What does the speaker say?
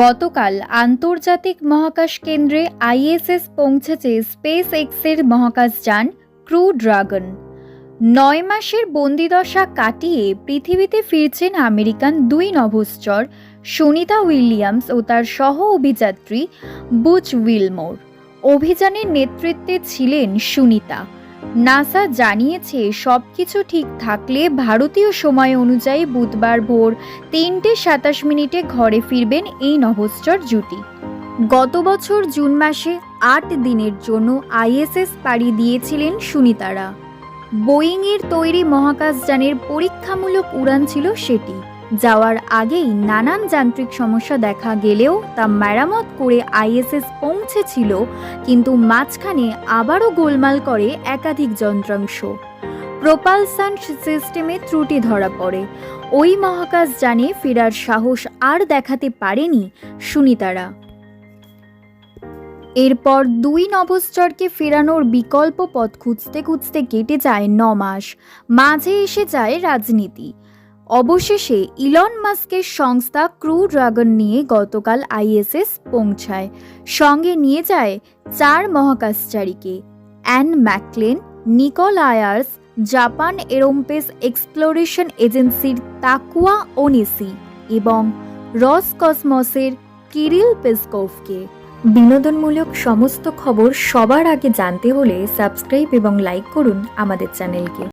গতকাল আন্তর্জাতিক মহাকাশ কেন্দ্রে আইএসএস পৌঁছেছে স্পেস এক্সের মহাকাশযান ক্রু ড্রাগন। নয় মাসের বন্দিদশা কাটিয়ে পৃথিবীতে ফিরছেন আমেরিকান দুই নভশ্চর, সুনিতা উইলিয়ামস ও তার সহ অভিযাত্রী বুচ উইলমোর। অভিযানের নেতৃত্বে ছিলেন সুনিতা। নাসা জানিয়েছে, সবকিছু ঠিক থাকলে ভারতীয় সময় অনুযায়ী বুধবার ভোর তিনটে সাতাশ মিনিটে ঘরে ফিরবেন এই নভশ্চর জুটি গত বছর জুন মাসে আট দিনের জন্য আইএসএস পাড়ি দিয়েছিলেন সুনিতারা। বোয়িংয়ের তৈরি মহাকাশযানের পরীক্ষামূলক উড়ান ছিল সেটি। যাওয়ার আগেই নানান যান্ত্রিক সমস্যা দেখা গেলেও তা মেরামত করে আইএসএস পৌঁছেছিল, কিন্তু মাঝখানে আবারও গোলমাল করে একাধিক যন্ত্রাংশ। প্রোপালসান সিস্টেমে ত্রুটি ধরা পড়ে। ওই মহাকাশ জানে ফেরার সাহস আর দেখাতে পারেনি সুনিতারা। এরপর দুই নভশ্চরকে ফেরানোর বিকল্প পথ খুঁজতে খুঁজতে কেটে যায় ন মাস। মাঝে এসে যায় রাজনীতি। অবশেষে ইলন মাস্কের সংস্থা ক্রু ড্রাগন নিয়ে গতকাল আইএসএস পৌঁছায়। সঙ্গে নিয়ে যায় চার মহাকাশচারীকে। Anne McClain, Nichole Ayers, Japan aerospace exploration এজেন্সির তাকুয়া ওনেসি এবং রস কসমসের কিরিল পেসকোভকে। বিনোদনমূলক সমস্ত খবর সবার আগে জানতে হলে সাবস্ক্রাইব এবং লাইক করুন আমাদের চ্যানেলকে।